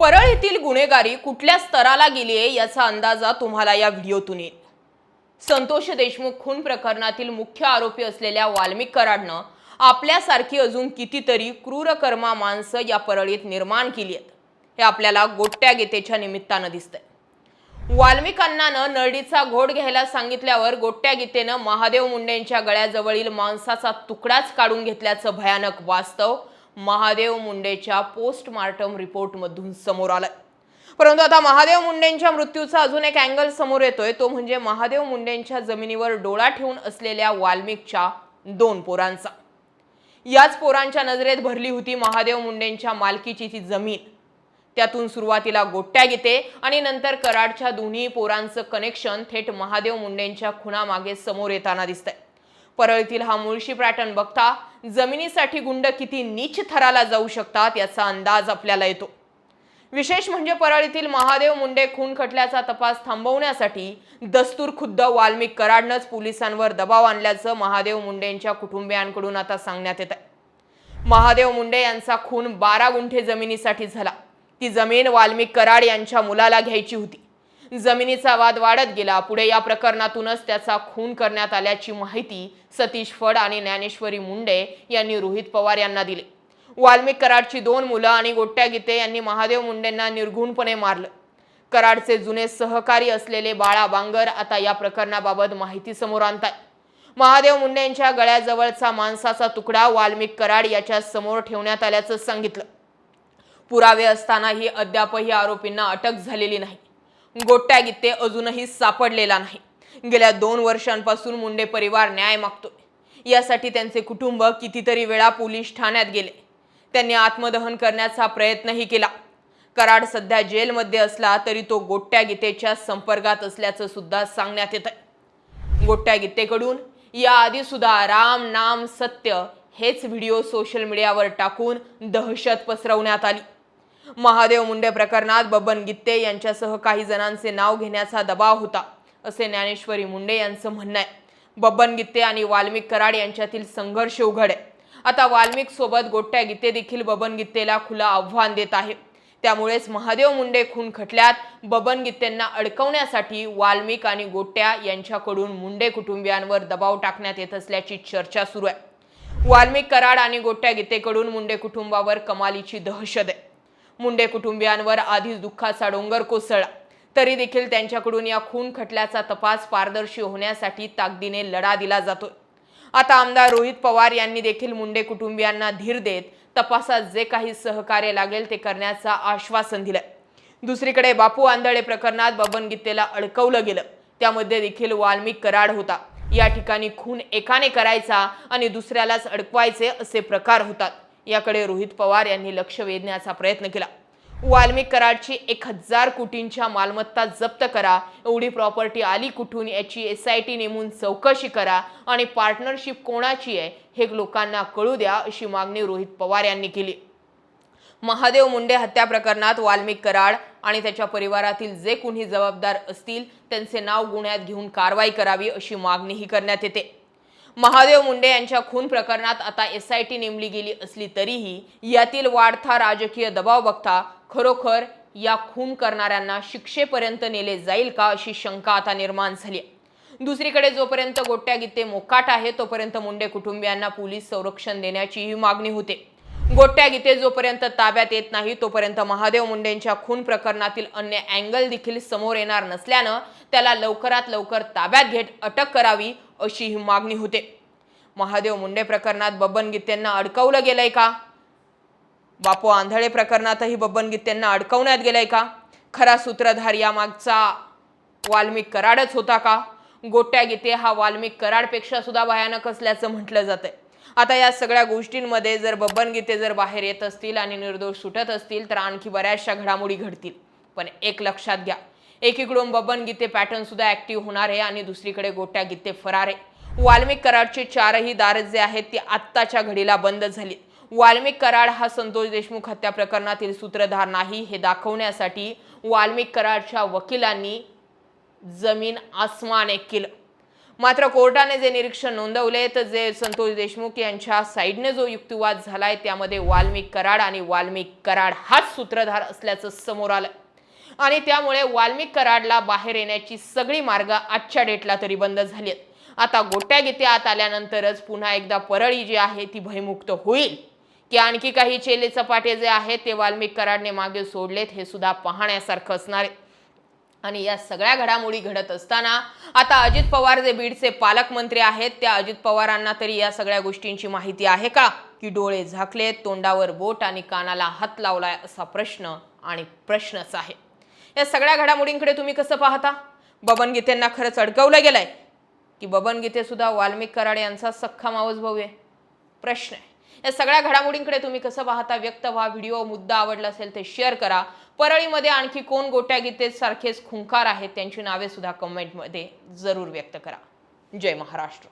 परळ येथील गुन्हेगारी कुठल्या स्तराला गेली आहे याचा अंदाजा तुम्हाला या व्हिडिओतून येईल. संतोष देशमुख खून प्रकरणातील मुख्य आरोपी असलेल्या वाल्मिक कराडनं आपल्यासारखी अजून कितीतरी क्रूरकर्मा माणसं या परळीत निर्माण केली आहेत. हे आपल्याला गोट्या गीतेच्या निमित्तानं दिसतंय. वाल्मिकांनानं नरडीचा घोट घ्यायला सांगितल्यावर गोट्या गीतेनं महादेव मुंडेंच्या गळ्याजवळील मांसाचा तुकडाच काढून घेतल्याचं भयानक वास्तव महादेव मुंडेच्या पोस्टमार्टम रिपोर्टमधून समोर आलं परंतु आता महादेव मुंडेंच्या मृत्यूचा अजून एक अँगल समोर येतोय. तो म्हणजे महादेव मुंडेंच्या जमिनीवर डोळा ठेवून असलेल्या वाल्मिकच्या दोन पोरांचा. याच पोरांच्या नजरेत भरली होती महादेव मुंडेंच्या मालकीची ती जमीन. त्यातून सुरुवातीला गोट्या घेते आणि नंतर कराडच्या दोन्ही पोरांचं कनेक्शन थेट महादेव मुंडेंच्या खुनामागे समोर येताना दिसतंय. परळीतील हा मुळशी पॅटर्न बघता जमिनीसाठी गुंड किती नीच थराला जाऊ शकतात याचा अंदाज आपल्याला येतो. विशेष म्हणजे परळीतील महादेव मुंडे खून खटल्याचा तपास थांबवण्यासाठी दस्तूर खुद्द वाल्मिक कराडनंच पोलिसांवर दबाव आणल्याचं महादेव मुंडेंच्या कुटुंबियांकडून आता सांगण्यात येत आहे महादेव मुंडे यांचा खून बारा गुंठे जमिनीसाठी झाला. ती जमीन वाल्मिक कराड यांच्या मुलाला घ्यायची होती. जमिनीचा वाद वाढत गेला. पुढे या प्रकरणातूनच त्याचा खून करण्यात आल्याची माहिती सतीश फड आणि ज्ञानेश्वरी मुंडे यांनी रोहित पवार यांना दिली. वाल्मिक कराडची दोन मुलं आणि गोट्या गीते यांनी महादेव मुंडेंना निर्घुणपणे मारलं. कराडचे जुने सहकारी असलेले बाळा बांगर आता या प्रकरणाबाबत माहिती समोर आणताय महादेव मुंडे यांच्या गळ्याजवळचा माणसाचा तुकडा वाल्मिक कराड याच्या समोर ठेवण्यात आल्याचं सांगितलं. पुरावे असतानाही अद्यापही आरोपींना अटक झालेली नाही. गोट्या गित्ते अजूनही सापडलेला नाही. गेल्या दोन वर्षांपासून मुंडे परिवार न्याय मागतोय. यासाठी त्यांचे कुटुंब कितीतरी वेळा पोलीस ठाण्यात गेले. त्यांनी आत्मदहन करण्याचा प्रयत्नही केला. कराड सध्या जेलमध्ये असला तरी तो गोट्या गीतेच्या संपर्कात असल्याचं सुद्धा सांगण्यात येत आहे गोट्या गीतेकडून याआधी सुद्धा राम नाम सत्य हेच व्हिडिओ सोशल मीडियावर टाकून दहशत पसरवण्यात आली. महादेव मुंडे प्रकरणात बबन गित्ते यांच्यासह काही जणांचे नाव घेण्याचा दबाव होता असे ज्ञानेश्वरी मुंडे यांचं म्हणणं आहे. बबन गित्ते आणि वाल्मिक कराड यांच्यातील संघर्ष उघड. आहे आता वाल्मिक सोबत गोट्या गित्ते देखील बबन गित्तेला खुलं आव्हान देत आहे. त्यामुळेच महादेव मुंडे खून खटल्यात बबन गित्तेंना अडकवण्यासाठी वाल्मिक आणि गोट्या यांच्याकडून मुंडे कुटुंबियांवर दबाव टाकण्यात येत असल्याची चर्चा सुरू आहे. वाल्मिक कराड आणि गोट्या गीतेकडून मुंडे कुटुंबावर कमालीची दहशत आहे. मुंडे कुटुंबियांवर आधीच दुःखाचा डोंगर कोसळला. तरी देखील त्यांच्याकडून या खून खटल्याचा तपास पारदर्शी होण्यासाठी ताकदीने लढा दिला जातोय. आता आमदार रोहित पवार यांनी देखील मुंडे कुटुंबियांना धीर देत तपासात जे काही सहकार्य लागेल ते करण्याचं आश्वासन दिलं दुसरीकडे बापू आंधळे प्रकरणात बबन गीतेला अडकवलं गेलं. त्यामध्ये देखील वाल्मिक कराड होता. या ठिकाणी खून एकाने करायचा आणि दुसऱ्यालाच अडकवायचे असे प्रकार होतात. याकडे रोहित पवार यांनी लक्ष वेधण्याचा प्रयत्न केला. वाल्मिक कराडची एक हजार कोटींच्या मालमत्ता जप्त करा. एवढी प्रॉपर्टी आली कुठून याची एस आय टी नेमून चौकशी करा. आणि पार्टनरशिप कोणाची आहे हे लोकांना कळू द्या अशी मागणी रोहित पवार यांनी केली. महादेव मुंडे हत्या प्रकरणात वाल्मिक कराड आणि त्याच्या परिवारातील जे कुणी जबाबदार असतील त्यांचे नाव गुन्ह्यात घेऊन कारवाई करावी अशी मागणीही करण्यात येते. महादेव मुंडे यांच्या खून प्रकरणात आता एस आय टी नेमली गेली असली तरीही यातील वाढता राजकीय दबाव बघता खरोखर या खून करणाऱ्यांना शिक्षेपर्यंत नेले जाईल का अशी शंका आता निर्माण झाली आहे. दुसरीकडे जोपर्यंत गोट्या गीते मोकाट आहे तोपर्यंत मुंडे कुटुंबियांना पोलीस संरक्षण देण्याचीही मागणी होते. गोट्या गीते जोपर्यंत ताब्यात येत नाही तोपर्यंत महादेव मुंडेंच्या खून प्रकरणातील अन्य अँगल देखील समोर येणार नसल्यानं त्याला लवकरात लवकर ताब्यात घेत अटक करावी अशी ही मागणी होते. महादेव मुंडे प्रकरणात बबन गीतेंना अडकवलं गेलंय का? बापू आंधळे प्रकरणातही बबन गीतेंना अडकवण्यात गेलंय का? खरा सूत्रधार यामागचा वाल्मिक कराडच होता का? गोट्या गीते हा वाल्मिक कराडपेक्षा सुद्धा भयानक असल्याचं म्हटलं जातंय. आता या सगळ्या गोष्टींमध्ये जर बबन गीते जर बाहेर येत असतील आणि निर्दोष सुटत असतील तर आणखी बऱ्याचशा घडामोडी घडतील. पण एक लक्षात घ्या एकीकडून बबन गीते पॅटर्न सुद्धा ऍक्टिव्ह होणार आहे आणि दुसरीकडे गोट्या गीते फरार आहे. वाल्मिक कराडचे चारही दार जे आहेत ती आत्ताच्या घडीला बंद झाली. वाल्मिक कराड हा संतोष देशमुख हत्या प्रकरणातील सूत्रधार नाही हे दाखवण्यासाठी वाल्मिक कराडच्या वकिलांनी जमीन आसमान एक केलं. मात्र कोर्टाने जे निरीक्षण नोंदवले तर जे संतोष देशमुख यांच्या साईडने जो युक्तिवाद झालाय त्यामध्ये वाल्मिक कराड आणि वाल्मिक कराड हाच सूत्रधार असल्याचं समोर आलं आणि त्यामुळे वाल्मिक कराडला बाहेर येण्याची सगळी मार्ग आजच्या डेटला तरी बंद झाली आहेत आता गोट्या गीते आत आल्यानंतरच पुन्हा एकदा परळी जी आहे ती भयमुक्त होईल. की आणखी काही चेले चपाटे जे आहेत ते वाल्मिक कराडने मागे सोडलेत हे सुद्धा पाहण्यासारखं असणार आहे. आणि या सगळ्या घडामोडी घडत असताना आता अजित पवार जे बीडचे पालकमंत्री आहेत त्या अजित पवारांना तरी या सगळ्या गोष्टींची माहिती आहे का? की डोळे झाकलेत तोंडावर बोट आणि कानाला हात लावलाय असा प्रश्न आणि प्रश्नच आहे. या सगळ्या घडामोडींकडे तुम्ही कसं पाहता? बबन गीतेंना खरंच अडकवलं गेलंय. की बबन गीते सुद्धा वाल्मिक कराड यांचा सख्खा मावस भाऊ आहे प्रश्न आहे. या सगळ्या घडामोडींकडे तुम्ही कसं पाहता? व्यक्त व्हा व्हिडिओ मुद्दा आवडला असेल ते शेअर करा. परळीमध्ये आणखी कोण गोट्या गीते सारखेच खुंकार आहेत? त्यांची नावे सुद्धा कमेंटमध्ये जरूर व्यक्त करा. जय महाराष्ट्र.